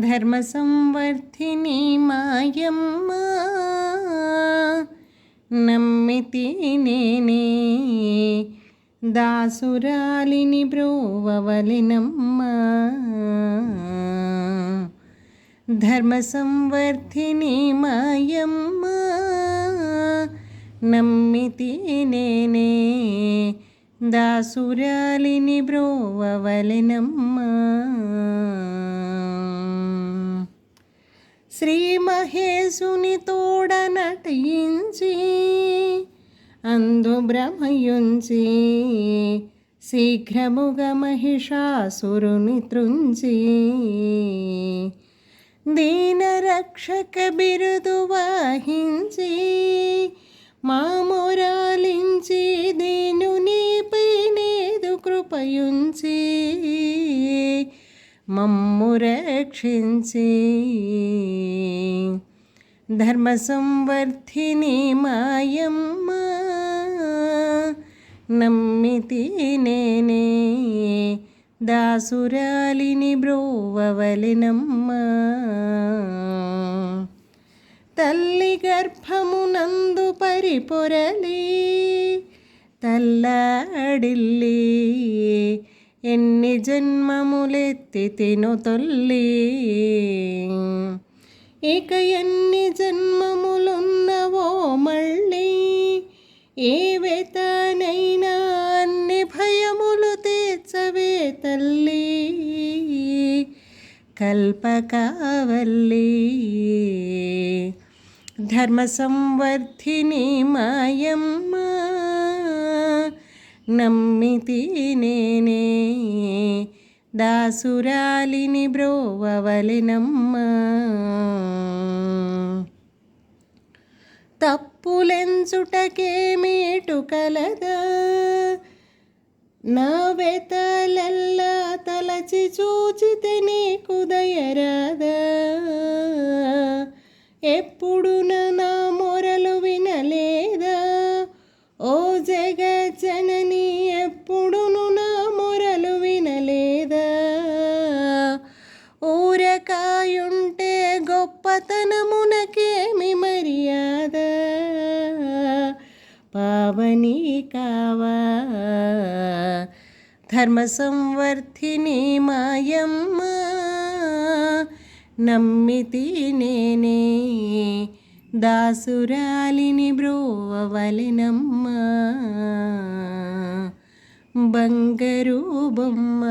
ధర్మ సంవర్ధిని మాయమ్మ నమ్మితి నేనే దాసురాలిని బ్రోవలినమ్మ ధర్మ సంవర్ధిని మాయమ్మ నమ్మితి నేనే దాసురాలిని బ్రోవవలెనమ్మ శ్రీ మహేశుని తోడ నటించి అందు భ్రమయుంచి శీఘ్రముగ మహిషాసురుని త్రుంచి దీనరక్షక బిరుదు వాహించి మామోరాలించి దీనునిపై నేదు కృపయుంచి మమ్ము రక్షించి. ధర్మ సంవర్ధిని మాయమ్మ నమ్మితి నేనే. దాసురాలిని బ్రోవవలినమ్మ తల్లి గర్భమునందు పరిపొరలి తల్లాడిల్లి. ఎన్ని జన్మములెత్తి తిను తొల్లి? ఇక ఎన్ని జన్మములున్నవో మళ్ళీ ఏ వేతనైనా అన్ని భయములు తీర్చవే తల్లి. కల్పకావల్లి. ధర్మ సంవర్ధిని మాయమ్మ నమ్మితి నేనే. దాసురాలిని బ్రోవవలినమ్మ తప్పులెంచుటకేమేటు కలదా? నా వెతలల్లా తలచి చూచితే నీకు దయరాదా? ఎప్పుడు పతనమునకేమి మర్యాద? పావని కావా? ధర్మ సంవర్ధిని మాయమ్మ నమ్మితి నేనే. దాసురాలిని బ్రోవలనమ్మ బంగరు బొమ్మ.